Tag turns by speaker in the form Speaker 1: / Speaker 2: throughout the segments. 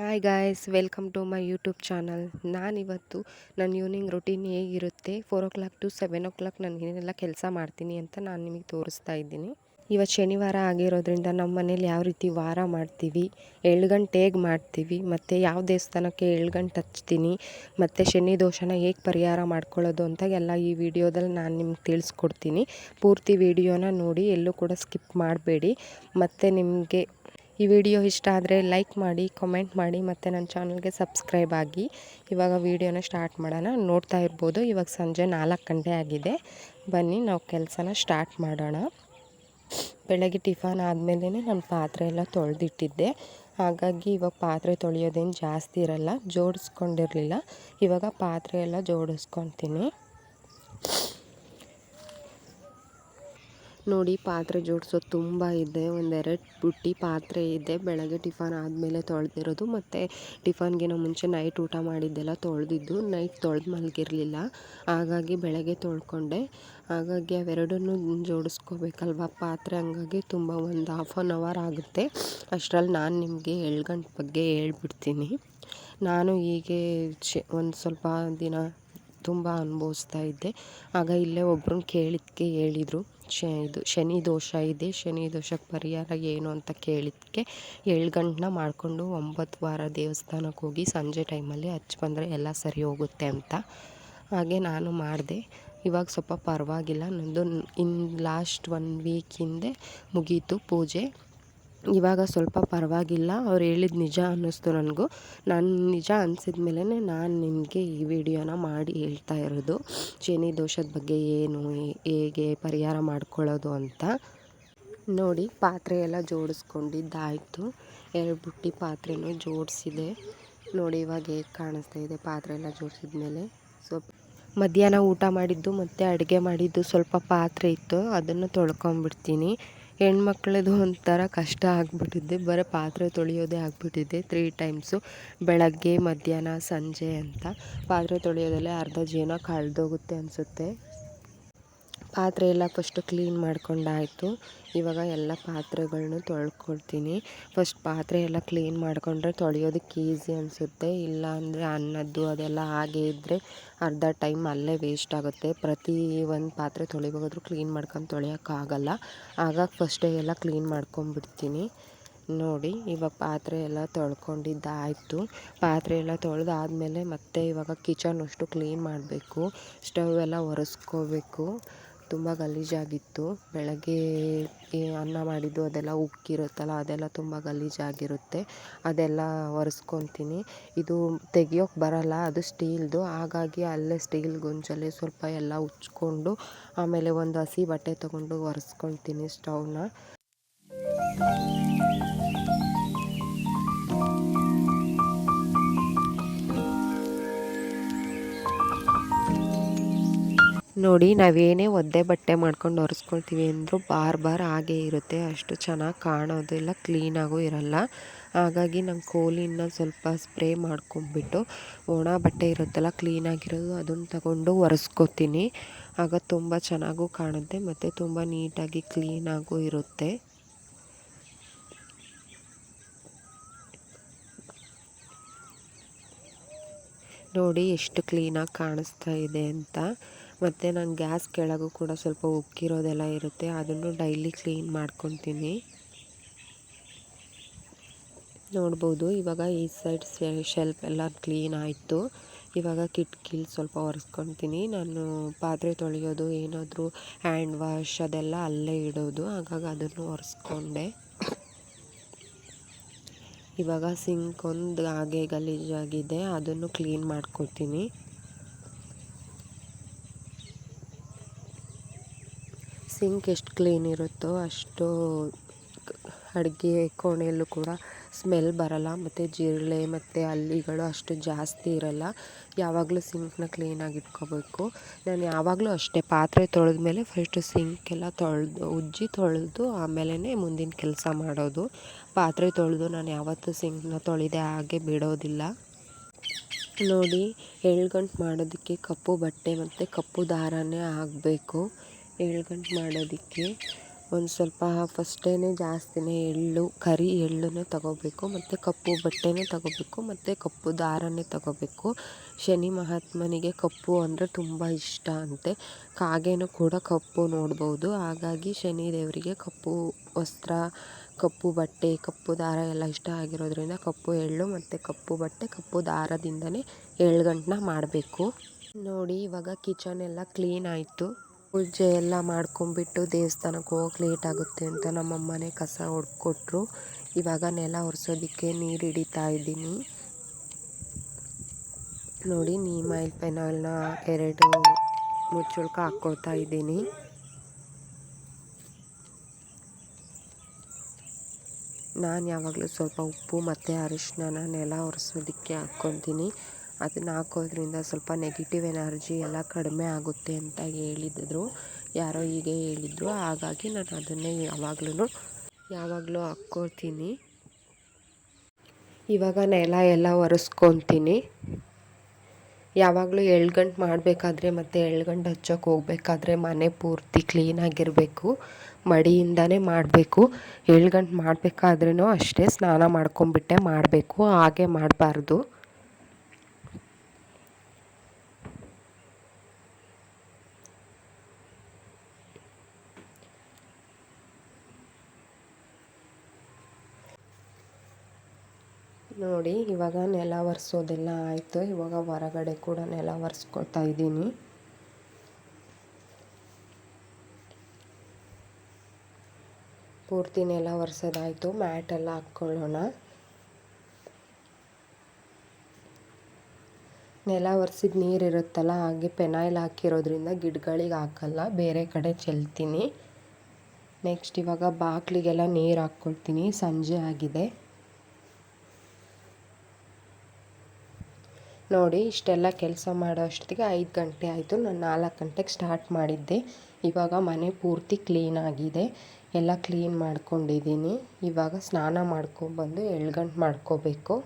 Speaker 1: Hi guys welcome to my YouTube channel ನಾನಿವತ್ತು ನನ್ನ evening routine ಹೇಗಿರುತ್ತೆ? Four o'clock to seven o'clock ನಾನು ಏನೆಲ್ಲ ಕೆಲಸ ಮಾಡ್ತೀನಿ ಅಂತ ನಾನು ನಿಮಗೆ ತೋರಿಸ್ತಾ ಇದ್ದೀನಿ. ಇವತ್ತು ಶನಿವಾರ ಆಗಿರೋದ್ರಿಂದ ನಮ್ಮ ಮನೇಲಿ ಯಾವ ರೀತಿ ವಾರ ಮಾಡ್ತೀವಿ ಗಂಟೆ ಹೇಗೆ ಮಾಡ್ತೀವಿ, ಮತ್ತು ಯಾವ ದೇವಸ್ಥಾನಕ್ಕೆ ಏಳು ಗಂಟೆ ಹಚ್ತೀನಿ, ಮತ್ತು ಶನಿ ದೋಷನ ಹೇಗೆ ಪರಿಹಾರ ಮಾಡ್ಕೊಳ್ಳೋದು ಅಂತ ಎಲ್ಲ ಈ ವಿಡಿಯೋದಲ್ಲಿ ನಾನು ನಿಮ್ಗೆ ತಿಳಿಸ್ಕೊಡ್ತೀನಿ. ಪೂರ್ತಿ ವಿಡಿಯೋನ ನೋಡಿ ಎಲ್ಲೂ ಕೂಡ ಸ್ಕಿಪ್ ಮಾಡಬೇಡಿ. ಮತ್ತು ನಿಮಗೆ ಈ ವಿಡಿಯೋ ಇಷ್ಟ ಆದರೆ ಲೈಕ್ ಮಾಡಿ ಕಮೆಂಟ್ ಮಾಡಿ ಮತ್ತು ನನ್ನ ಚಾನಲ್ಗೆ ಸಬ್ಸ್ಕ್ರೈಬ್ ಆಗಿ. ಇವಾಗ ವೀಡಿಯೋನ ಸ್ಟಾರ್ಟ್ ಮಾಡೋಣ. ನೋಡ್ತಾ ಇರ್ಬೋದು. ಇವಾಗ ಸಂಜೆ ನಾಲ್ಕು ಗಂಟೆ ಆಗಿದೆ. ಬನ್ನಿ, ನಾವು ಕೆಲಸನ ಸ್ಟಾರ್ಟ್ ಮಾಡೋಣ. ಬೆಳಗ್ಗೆ ಟಿಫನ್ ಆದಮೇಲೆ ನಾನು ಪಾತ್ರೆ ಎಲ್ಲ ತೊಳೆದಿಟ್ಟಿದ್ದೆ. ಹಾಗಾಗಿ ಇವಾಗ ಪಾತ್ರೆ ತೊಳೆಯೋದೇನು ಜಾಸ್ತಿ ಇರಲ್ಲ, ಜೋಡಿಸ್ಕೊಂಡಿರಲಿಲ್ಲ. ಇವಾಗ ಪಾತ್ರೆ ಎಲ್ಲ ಜೋಡಿಸ್ಕೊತೀನಿ. ನೋಡಿ ಪಾತ್ರೆ ಜೋಡಿಸೋದು ತುಂಬ ಇದೆ. ಒಂದೆರಡು ಬುಟ್ಟಿ ಪಾತ್ರೆ ಇದೆ. ಬೆಳಗ್ಗೆ ಟಿಫನ್ ಆದಮೇಲೆ ತೊಳೆದಿರೋದು ಮತ್ತು ಟಿಫನ್ಗಿನ ಮುಂಚೆ ನೈಟ್ ಊಟ ಮಾಡಿದ್ದೆಲ್ಲ ತೊಳೆದಿದ್ದು. ನೈಟ್ ತೊಳೆದು ಮಲಗಿರಲಿಲ್ಲ. ಹಾಗಾಗಿ ಬೆಳಗ್ಗೆ ತೊಳ್ಕೊಂಡೆ. ಹಾಗಾಗಿ ಅವೆರಡನ್ನೂ ಜೋಡಿಸ್ಕೋಬೇಕಲ್ವ? ಪಾತ್ರೆ ಹಂಗಾಗಿ ತುಂಬ ಒಂದು ಹಾಫ್ ಆನ್ ಅವರ್ ಆಗುತ್ತೆ. ಅಷ್ಟರಲ್ಲಿ ನಾನು ನಿಮಗೆ ಗಂಟೆ ಬಗ್ಗೆ ಹೇಳ್ಬಿಡ್ತೀನಿ. ನಾನು ಹೀಗೆ ಚೆ ಒಂದು ಸ್ವಲ್ಪ ದಿನ ತುಂಬ ಅನುಭವಿಸ್ತಾ ಇದ್ದೆ. ಆಗ ಇಲ್ಲೇ ಒಬ್ರನ್ನ ಕೇಳಿದ್ದಕ್ಕೆ ಹೇಳಿದರು. ಶ ಇದು ಶನಿ ದೋಷ ಇದೆ, ಶನಿ ದೋಷಕ್ಕೆ ಪರಿಹಾರ ಏನು ಅಂತ ಕೇಳಿದ್ದಕ್ಕೆ ಗಂಟನ್ನ ಮಾಡಿಕೊಂಡು ಒಂಬತ್ತು ವಾರ ದೇವಸ್ಥಾನಕ್ಕೆ ಹೋಗಿ ಸಂಜೆ ಟೈಮಲ್ಲಿ ಹಚ್ಚಿ ಬಂದರೆ ಎಲ್ಲ ಸರಿ ಹೋಗುತ್ತೆ ಅಂತ. ಹಾಗೆ ನಾನು ಮಾಡಿದೆ. ಇವಾಗ ಸ್ವಲ್ಪ ಪರವಾಗಿಲ್ಲ. ನಂದು ಇನ್ ಲಾಸ್ಟ್ ಒನ್ ವೀಕ್ ಹಿಂದೆ ಮುಗೀತು ಪೂಜೆ. ಇವಾಗ ಸ್ವಲ್ಪ ಪರವಾಗಿಲ್ಲ. ಅವ್ರು ಹೇಳಿದ ನಿಜ ಅನ್ನಿಸ್ತು ನನಗೂ. ನಾನು ನಿಜ ಅನಿಸಿದ ಮೇಲೇ ನಾನು ನಿಮಗೆ ಈ ವಿಡಿಯೋನ ಮಾಡಿ ಹೇಳ್ತಾ ಇರೋದು. ಶನಿ ದೋಷದ ಬಗ್ಗೆ ಏನು ಹೇಗೆ ಪರಿಹಾರ ಮಾಡ್ಕೊಳ್ಳೋದು ಅಂತ. ನೋಡಿ, ಪಾತ್ರೆ ಎಲ್ಲ ಜೋಡಿಸ್ಕೊಂಡಿದ್ದಾಯಿತು. ಎರಡು ಬುಟ್ಟಿ ಪಾತ್ರೆನೂ ಜೋಡಿಸಿದೆ. ನೋಡಿ, ಇವಾಗ ಹೇಗೆ ಕಾಣಿಸ್ತಾ ಇದೆ ಪಾತ್ರೆ ಎಲ್ಲ ಜೋಡಿಸಿದ ಮೇಲೆ ಸ್ವಲ್ಪ ಮಧ್ಯಾಹ್ನ ಊಟ ಮಾಡಿದ್ದು ಮತ್ತು ಅಡುಗೆ ಮಾಡಿದ್ದು ಸ್ವಲ್ಪ ಪಾತ್ರೆ ಇತ್ತು. ಅದನ್ನು ತೊಳ್ಕೊಂಬಿಡ್ತೀನಿ ಹೆಣ್ಮಕ್ಳದು ಒಂಥರ ಕಷ್ಟ ಆಗಿಬಿಟ್ಟಿದೆ. ಬರೀ ಪಾತ್ರೆ ತೊಳೆಯೋದೇ ಆಗಿಬಿಟ್ಟಿದೆ. ತ್ರೀ ಟೈಮ್ಸು ಬೆಳಗ್ಗೆ, ಮಧ್ಯಾಹ್ನ, ಸಂಜೆ ಅಂತ. ಪಾತ್ರೆ ತೊಳೆಯೋದಲ್ಲೇ ಅರ್ಧ ಜೀವನ ಕಳೆದೋಗುತ್ತೆ ಅನಿಸುತ್ತೆ. ಪಾತ್ರೆ ಎಲ್ಲ ಫಸ್ಟು ಕ್ಲೀನ್ ಮಾಡ್ಕೊಂಡಾಯಿತು. ಇವಾಗ ಎಲ್ಲ ಪಾತ್ರೆಗಳನ್ನೂ ತೊಳ್ಕೊಳ್ತೀನಿ ಫಸ್ಟ್ ಪಾತ್ರೆ ಎಲ್ಲ ಕ್ಲೀನ್ ಮಾಡಿಕೊಂಡ್ರೆ ತೊಳೆಯೋದಕ್ಕೆ ಈಸಿ ಅನಿಸುತ್ತೆ. ಇಲ್ಲ ಅಂದರೆ ಅನ್ನದ್ದು ಅದೆಲ್ಲ ಹಾಗೆ ಇದ್ದರೆ ಅರ್ಧ ಟೈಮ್ ಅಲ್ಲೇ ವೇಸ್ಟ್ ಆಗುತ್ತೆ. ಪ್ರತಿ ಒಂದು ಪಾತ್ರೆ ತೊಳಿಬೇಕಾದ್ರೂ ಕ್ಲೀನ್ ಮಾಡ್ಕೊಂಡು ತೊಳೆಯೋಕ್ಕಾಗಲ್ಲ ಆಗ ಫಸ್ಟೇ ಎಲ್ಲ ಕ್ಲೀನ್ ಮಾಡ್ಕೊಂಬಿಡ್ತೀನಿ ನೋಡಿ, ಇವಾಗ ಪಾತ್ರೆ ಎಲ್ಲ ತೊಳ್ಕೊಂಡಿದ್ದಾಯಿತು. ಪಾತ್ರೆ ಎಲ್ಲ ತೊಳೆದಾದ್ಮೇಲೆ ಮತ್ತೆ ಇವಾಗ ಕಿಚನ್ ಅಷ್ಟು ಕ್ಲೀನ್ ಮಾಡಬೇಕು. ಸ್ಟವ್ ಎಲ್ಲ ಒರೆಸ್ಕೋಬೇಕು. ತುಂಬ ಗಲೀಜಾಗಿತ್ತು. ಬೆಳಗ್ಗೆ ಅನ್ನ ಮಾಡಿದ್ದು, ಅದೆಲ್ಲ ಉಕ್ಕಿರುತ್ತಲ್ಲ, ಅದೆಲ್ಲ ತುಂಬ ಗಲೀಜಾಗಿರುತ್ತೆ. ಅದೆಲ್ಲ ಒರೆಸ್ಕೊತೀನಿ. ಇದು ತೆಗಿಯೋಕ್ಕೆ ಬರಲ್ಲ, ಅದು ಸ್ಟೀಲ್ದು. ಹಾಗಾಗಿ ಅಲ್ಲೇ ಸ್ಟೀಲ್ ಗುಂಜಲ್ಲಿ ಸ್ವಲ್ಪ ಎಲ್ಲ ಉಜ್ಕೊಂಡು ಆಮೇಲೆ ಒಂದು ಹಸಿ ಬಟ್ಟೆ ತೊಗೊಂಡು ಒರೆಸ್ಕೊಳ್ತೀನಿ ಸ್ಟವ್ನ. ನೋಡಿ, ನಾವೇನೇ ಒದ್ದೆ ಬಟ್ಟೆ ಮಾಡ್ಕೊಂಡು ಒರೆಸ್ಕೊಳ್ತೀವಿ ಅಂದರೂ ಬಾರ್ ಬಾರ್ ಹಾಗೆ ಇರುತ್ತೆ. ಅಷ್ಟು ಚೆನ್ನಾಗಿ ಕಾಣೋದಿಲ್ಲ ಕ್ಲೀನಾಗೂ ಇರಲ್ಲ. ಹಾಗಾಗಿ ನಾನು ಕೋಲಿನ ಸ್ವಲ್ಪ ಸ್ಪ್ರೇ ಮಾಡ್ಕೊಂಡ್ಬಿಟ್ಟು, ಒಣ ಬಟ್ಟೆ ಇರುತ್ತಲ್ಲ ಕ್ಲೀನಾಗಿರೋದು ಅದನ್ನು ತಗೊಂಡು ಒರೆಸ್ಕೊತೀನಿ. ಆಗ ತುಂಬ ಚೆನ್ನಾಗೂ ಕಾಣುತ್ತೆ, ಮತ್ತು ತುಂಬ ನೀಟಾಗಿ ಕ್ಲೀನಾಗೂ ಇರುತ್ತೆ. ನೋಡಿ, ಎಷ್ಟು ಕ್ಲೀನಾಗಿ ಕಾಣಿಸ್ತಾ ಇದೆ ಅಂತ. ಮತ್ತು ನಾನು ಗ್ಯಾಸ್ ಕೆಳಗೂ ಕೂಡ ಸ್ವಲ್ಪ ಉಕ್ಕಿರೋದೆಲ್ಲ ಇರುತ್ತೆ. ಅದನ್ನು ಡೈಲಿ ಕ್ಲೀನ್ ಮಾಡ್ಕೊತೀನಿ. ನೋಡ್ಬೋದು, ಇವಾಗ ಈ ಸೈಡ್ ಶೆಲ್ಫ್ ಎಲ್ಲ ಕ್ಲೀನ್ ಆಯಿತು. ಇವಾಗ ಕಿಟಕಿಲಿ ಸ್ವಲ್ಪ ಒರೆಸ್ಕೊತೀನಿ. ನಾನು ಪಾತ್ರೆ ತೊಳೆಯೋದು, ಏನಾದರೂ ಹ್ಯಾಂಡ್ ವಾಶ್ ಅದೆಲ್ಲ ಅಲ್ಲೇ ಇಡೋದು. ಹಾಗಾಗಿ ಅದನ್ನು ಒರೆಸ್ಕೊಂಡೆ. ಇವಾಗ ಸಿಂಕ್ ಒಂದು ಹಾಗೆ ಗಲೀಜಾಗಿದೆ. ಅದನ್ನು ಕ್ಲೀನ್ ಮಾಡ್ಕೊತೀನಿ. ಸಿಂಕ್ ಎಷ್ಟು ಕ್ಲೀನ್ ಇರುತ್ತೋ ಅಷ್ಟು ಅಡುಗೆ ಕೋಣೆಯಲ್ಲೂ ಕೂಡ ಸ್ಮೆಲ್ ಬರಲ್ಲ, ಮತ್ತು ಜಿರಳೆ ಮತ್ತು ಹಲ್ಲಿಗಳು ಅಷ್ಟು ಜಾಸ್ತಿ ಇರಲ್ಲ. ಯಾವಾಗಲೂ ಸಿಂಕ್ನ ಕ್ಲೀನಾಗಿ ಇಟ್ಕೋಬೇಕು. ನಾನು ಯಾವಾಗಲೂ ಅಷ್ಟೇ, ಪಾತ್ರೆ ತೊಳೆದ ಮೇಲೆ ಫಸ್ಟು ಸಿಂಕೆಲ್ಲ ತೊಳೆದು, ಉಜ್ಜಿ ತೊಳೆದು ಆಮೇಲೆ ಮುಂದಿನ ಕೆಲಸ ಮಾಡೋದು. ಪಾತ್ರೆ ತೊಳೆದು ನಾನು ಯಾವತ್ತೂ ಸಿಂಕ್ನ ತೊಳೆದೇ ಹಾಗೆ ಬಿಡೋದಿಲ್ಲ. ನೋಡಿ, ಎಳ್ಗಂಟು ಮಾಡೋದಕ್ಕೆ ಕಪ್ಪು ಬಟ್ಟೆ ಮತ್ತು ಕಪ್ಪು ದಾರನೇ ಆಗಬೇಕು ಗಂಟೆ ಮಾಡೋದಕ್ಕೆ ಒಂದು ಸ್ವಲ್ಪ ಫಸ್ಟೇ ಜಾಸ್ತಿನೇ ಎಳ್ಳು, ಕರಿ ಎಳ್ಳನ್ನು ತಗೋಬೇಕು, ಮತ್ತು ಕಪ್ಪು ಬಟ್ಟೆನೇ ತಗೋಬೇಕು, ಮತ್ತು ಕಪ್ಪು ದಾರನೇ ತಗೋಬೇಕು. ಶನಿ ಮಹಾತ್ಮನಿಗೆ ಕಪ್ಪು ಅಂದರೆ ತುಂಬ ಇಷ್ಟ ಅಂತೆ. ಕಾಗೆನೂ ಕೂಡ ಕಪ್ಪು ನೋಡ್ಬೋದು. ಹಾಗಾಗಿ ಶನಿ ದೇವರಿಗೆ ಕಪ್ಪು ವಸ್ತ್ರ, ಕಪ್ಪು ಬಟ್ಟೆ, ಕಪ್ಪು ದಾರ ಎಲ್ಲ ಇಷ್ಟ ಆಗಿರೋದ್ರಿಂದ ಕಪ್ಪು ಎಳ್ಳು ಮತ್ತು ಕಪ್ಪು ಬಟ್ಟೆ, ಕಪ್ಪು ದಾರದಿಂದನೇ ಎಳ್ಗಂಟನ್ನ ಮಾಡಬೇಕು. ನೋಡಿ ಇವಾಗ ಕಿಚನ್ ಎಲ್ಲ ಕ್ಲೀನ್ ಆಯಿತು. ಪೂಜೆ ಎಲ್ಲ ಮಾಡ್ಕೊಂಬಿಟ್ಟು ದೇವಸ್ಥಾನಕ್ಕೆ ಹೋಗಕ್ಕೆ ಲೇಟ್ ಆಗುತ್ತೆ ಅಂತ ನಮ್ಮಮ್ಮನೇ ಕಸ ಹೊಡ್ಕೊಟ್ರು ಇವಾಗ ನೆಲ ಒರೆಸೋದಕ್ಕೆ ನೀರು ಹಿಡಿತಾ ಇದ್ದೀನಿ. ನೋಡಿ ನೀಮೈಲ್ ಪೆನಾಲ್ನ ಎರಡು ಮುಚ್ಚುಳ್ಕ ಹಾಕ್ಕೊಳ್ತಾ ಇದ್ದೀನಿ. ನಾನು ಯಾವಾಗಲೂ ಸ್ವಲ್ಪ ಉಪ್ಪು ಮತ್ತು ಅರಿಶಿನ ನೆಲ ಒರೆಸೋದಕ್ಕೆ ಹಾಕ್ಕೊತೀನಿ. ಅದನ್ನು ಹಾಕೋದ್ರಿಂದ ಸ್ವಲ್ಪ ನೆಗೆಟಿವ್ ಎನರ್ಜಿ ಎಲ್ಲ ಕಡಿಮೆ ಆಗುತ್ತೆ ಅಂತ ಹೇಳಿದ್ರು. ಯಾರೋ ಹೀಗೆ ಹೇಳಿದ್ರು. ಹಾಗಾಗಿ ನಾನು ಅದನ್ನೇ ಯಾವಾಗ್ಲೂ ಯಾವಾಗಲೂ ಹಾಕ್ಕೊಳ್ತೀನಿ. ಇವಾಗ ನೆಲ ಎಲ್ಲ ಒರೆಸ್ಕೊತೀನಿ. ಯಾವಾಗಲೂ ಎಳ್ಗಂಟು ಮಾಡಬೇಕಾದ್ರೆ ಮತ್ತು ಎಳ್ಗಂಟು ಹಚ್ಚೋಕೆ ಹೋಗ್ಬೇಕಾದ್ರೆ ಮನೆ ಪೂರ್ತಿ ಕ್ಲೀನಾಗಿರಬೇಕು ಮಡಿಯಿಂದನೇ ಮಾಡಬೇಕು. ಎಳ್ಗಂಟು ಮಾಡಬೇಕಾದ್ರೂ ಅಷ್ಟೇ ಸ್ನಾನ ಮಾಡ್ಕೊಂಬಿಟ್ಟೆ ಮಾಡಬೇಕು. ಹಾಗೆ ಮಾಡಬಾರ್ದು. ನೋಡಿ, ಇವಾಗ ನೆಲ ಒರೆಸೋದೆಲ್ಲ ಆಯಿತು. ಇವಾಗ ಹೊರಗಡೆ ಕೂಡ ನೆಲ ಒರೆಸ್ಕೊಳ್ತಾ ಇದ್ದೀನಿ. ಪೂರ್ತಿ ನೆಲ ಒರೆಸೋದಾಯಿತು. ಮ್ಯಾಟೆಲ್ಲ ಹಾಕ್ಕೊಳ್ಳೋಣ. ನೆಲ ಒರೆಸಿದ ನೀರು ಇರುತ್ತಲ್ಲ, ಹಾಗೆ ಪೆನಾಯಿಲ್ ಹಾಕಿರೋದ್ರಿಂದ ಗಿಡಗಳಿಗೆ ಹಾಕಲ್ಲ. ಬೇರೆ ಕಡೆ ಚೆಲ್ತೀನಿ. ನೆಕ್ಸ್ಟ್ ಇವಾಗ ಬಾಗಿಲಿಗೆಲ್ಲ ನೀರು ಹಾಕ್ಕೊಳ್ತೀನಿ. ಸಂಜೆ ಆಗಿದೆ. ನೋಡಿ, ಇಷ್ಟೆಲ್ಲ ಕೆಲಸ ಮಾಡೋ ಅಷ್ಟೊತ್ತಿಗೆ ಐದು ಗಂಟೆ ಆಯಿತು. ನಾನು ನಾಲ್ಕು ಗಂಟೆಗೆ ಸ್ಟಾರ್ಟ್ ಮಾಡಿದ್ದೆ. ಇವಾಗ ಮನೆ ಪೂರ್ತಿ ಕ್ಲೀನ್ ಆಗಿದೆ. ಎಲ್ಲ ಕ್ಲೀನ್ ಮಾಡ್ಕೊಂಡಿದ್ದೀನಿ. ಇವಾಗ ಸ್ನಾನ ಮಾಡ್ಕೊಬಂದು ಏಳು ಗಂಟೆ ಮಾಡ್ಕೋಬೇಕು.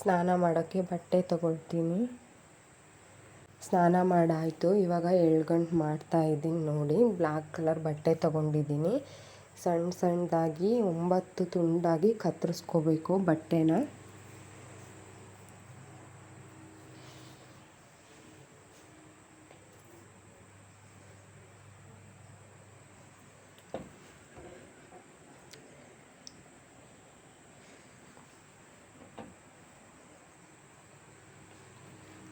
Speaker 1: ಸ್ನಾನ ಮಾಡೋಕ್ಕೆ ಬಟ್ಟೆ ತೊಗೊಳ್ತೀನಿ. ಸ್ನಾನ ಮಾಡಾಯಿತು. ಇವಾಗ ಎಳ್ಗಂಟು ಮಾಡ್ತಾ ಇದ್ದೀನಿ ನೋಡಿ. ಬ್ಲ್ಯಾಕ್ ಕಲರ್ ಬಟ್ಟೆ ತೊಗೊಂಡಿದ್ದೀನಿ. ಸಣ್ಣ ಸಣ್ಣದಾಗಿ ಒಂಬತ್ತು ತುಂಡಾಗಿ ಕತ್ತರಿಸ್ಕೋಬೇಕು ಬಟ್ಟೆನ.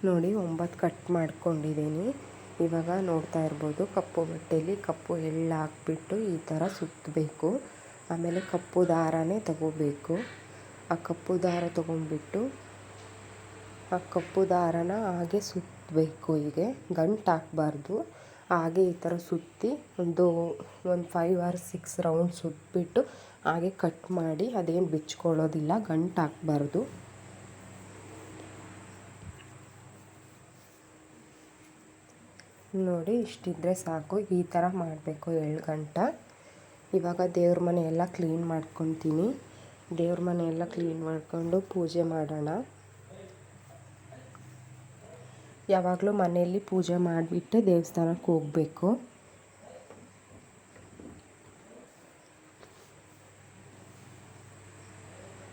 Speaker 1: ನೋಡಿ, ಒಂಬತ್ತು ಕಟ್ ಮಾಡ್ಕೊಂಡಿದ್ದೀನಿ. ಇವಾಗ ನೋಡ್ತಾ ಇರ್ಬೋದು, ಕಪ್ಪು ಬಟ್ಟೆಯಲ್ಲಿ ಕಪ್ಪು ಎಳ್ಳು ಹಾಕ್ಬಿಟ್ಟು ಈ ಥರ ಸುತ್ತಬೇಕು. ಆಮೇಲೆ ಕಪ್ಪು ದಾರನೇ ತಗೋಬೇಕು. ಆ ಕಪ್ಪು ದಾರ ತೊಗೊಂಡ್ಬಿಟ್ಟು ಆ ಕಪ್ಪು ದಾರನ ಹಾಗೆ ಸುತ್ತಬೇಕು ಹೀಗೆ. ಗಂಟು ಹಾಕ್ಬಾರ್ದು. ಹಾಗೆ ಈ ಥರ ಸುತ್ತಿ ಒಂದು ಒಂದು ಫೈವ್ ಆರ್ ಸಿಕ್ಸ್ ರೌಂಡ್ ಸುತ್ತಿಬಿಟ್ಟು ಹಾಗೆ ಕಟ್ ಮಾಡಿ ಅದೇನು ಬಿಚ್ಕೊಳ್ಳೋದಿಲ್ಲ, ಗಂಟು ಹಾಕ್ಬಾರ್ದು. ನೋಡಿ, ಇಷ್ಟಿದ್ರೆ ಸಾಕು. ಈ ಥರ ಮಾಡಬೇಕು ಏಳು ಗಂಟೆ. ಇವಾಗ ದೇವ್ರ ಮನೆ ಎಲ್ಲ ಕ್ಲೀನ್ ಮಾಡ್ಕೊತೀನಿ. ದೇವ್ರ ಮನೆ ಎಲ್ಲ ಕ್ಲೀನ್ ಮಾಡಿಕೊಂಡು ಪೂಜೆ ಮಾಡೋಣ. ಯಾವಾಗಲೂ ಮನೆಯಲ್ಲಿ ಪೂಜೆ ಮಾಡಿಬಿಟ್ಟು ದೇವಸ್ಥಾನಕ್ಕೆ ಹೋಗಬೇಕು.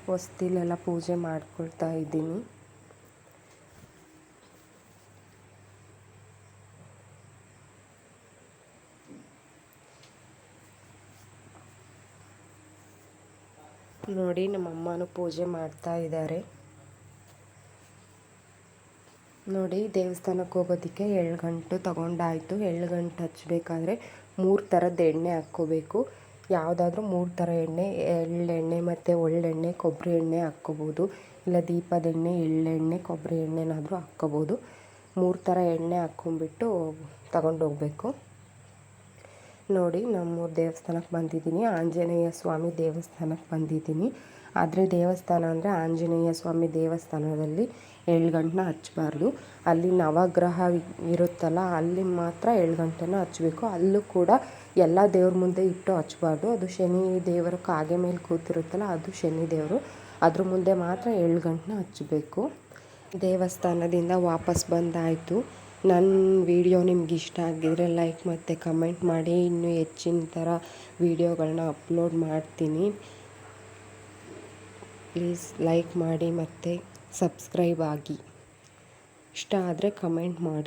Speaker 1: ಹೊಸ್ತಿಲೆಲ್ಲ ಪೂಜೆ ಮಾಡ್ಕೊಳ್ತಾ ಇದ್ದೀನಿ. ನೋಡಿ ನಮ್ಮ ಅಮ್ಮನೂ ಪೂಜೆ ಮಾಡ್ತಾ ಇದ್ದಾರೆ. ನೋಡಿ ದೇವಸ್ಥಾನಕ್ಕೆ ಹೋಗೋದಕ್ಕೆ ಎಳ್ಗಂಟು ತಗೊಂಡಾಯಿತು. ಗಂಟು ಹಚ್ಚಬೇಕಾದ್ರೆ ಮೂರು ಥರದ ಎಣ್ಣೆ ಹಾಕ್ಕೋಬೇಕು. ಯಾವುದಾದ್ರೂ ಮೂರು ಥರ ಎಣ್ಣೆ, ಎಳ್ಳೆಣ್ಣೆ ಮತ್ತು ಒಳ್ಳೆಣ್ಣೆ ಕೊಬ್ಬರಿ ಎಣ್ಣೆ ಹಾಕ್ಕೋಬೋದು. ಇಲ್ಲ ದೀಪದ ಎಣ್ಣೆ, ಎಳ್ಳೆಣ್ಣೆ ಕೊಬ್ಬರಿ ಎಣ್ಣೆನಾದರೂ ಹಾಕ್ಕೋಬೋದು. ಮೂರು ಥರ ಎಣ್ಣೆ ಹಾಕ್ಕೊಂಬಿಟ್ಟು ತಗೊಂಡೋಗ್ಬೇಕು. ನೋಡಿ, ನಮ್ಮ ದೇವಸ್ಥಾನಕ್ಕೆ ಬಂದಿದ್ದೀನಿ. ಆಂಜನೇಯ ಸ್ವಾಮಿ ದೇವಸ್ಥಾನಕ್ಕೆ ಬಂದಿದ್ದೀನಿ. ಆದರೆ ದೇವಸ್ಥಾನ ಅಂದರೆ ಆಂಜನೇಯ ಸ್ವಾಮಿ ದೇವಸ್ಥಾನದಲ್ಲಿ ಏಳು ಎಳ್ಗಂಟನ್ನ ಹಚ್ಚಬಾರ್ದು. ಅಲ್ಲಿ ನವಗ್ರಹ ಇರುತ್ತಲ್ಲ, ಅಲ್ಲಿ ಮಾತ್ರ ಏಳು ಗಂಟೆನ ಹಚ್ಚಬೇಕು. ಅಲ್ಲೂ ಕೂಡ ಎಲ್ಲ ದೇವ್ರ ಮುಂದೆ ಇಟ್ಟು ಹಚ್ಚಬಾರ್ದು. ಅದು ಶನಿ ದೇವರು ಕಾಗೆ ಮೇಲೆ ಕೂತಿರುತ್ತಲ್ಲ, ಅದು ಶನಿ ದೇವರು. ಅದ್ರ ಮುಂದೆ ಮಾತ್ರ ಏಳು ಗಂಟನ್ನ ಹಚ್ಚಬೇಕು. ದೇವಸ್ಥಾನದಿಂದ ವಾಪಸ್ ಬಂದಾಯಿತು. ನನ್ನ ವಿಡಿಯೋ ನಿಮ್ಗೆ ಇಷ್ಟ ಆಗಿದ್ರೆ ಲೈಕ್ ಮತ್ತು ಕಮೆಂಟ್ ಮಾಡಿ. ಇನ್ನೂ ಹೆಚ್ಚಿನ ಥರ ವೀಡಿಯೋಗಳನ್ನ ಅಪ್ಲೋಡ್ ಮಾಡ್ತೀನಿ. ಪ್ಲೀಸ್ ಲೈಕ್ ಮಾಡಿ ಮತ್ತು ಸಬ್ಸ್ಕ್ರೈಬ್ ಆಗಿ. ಇಷ್ಟ ಆದರೆ ಕಮೆಂಟ್ ಮಾಡಿ.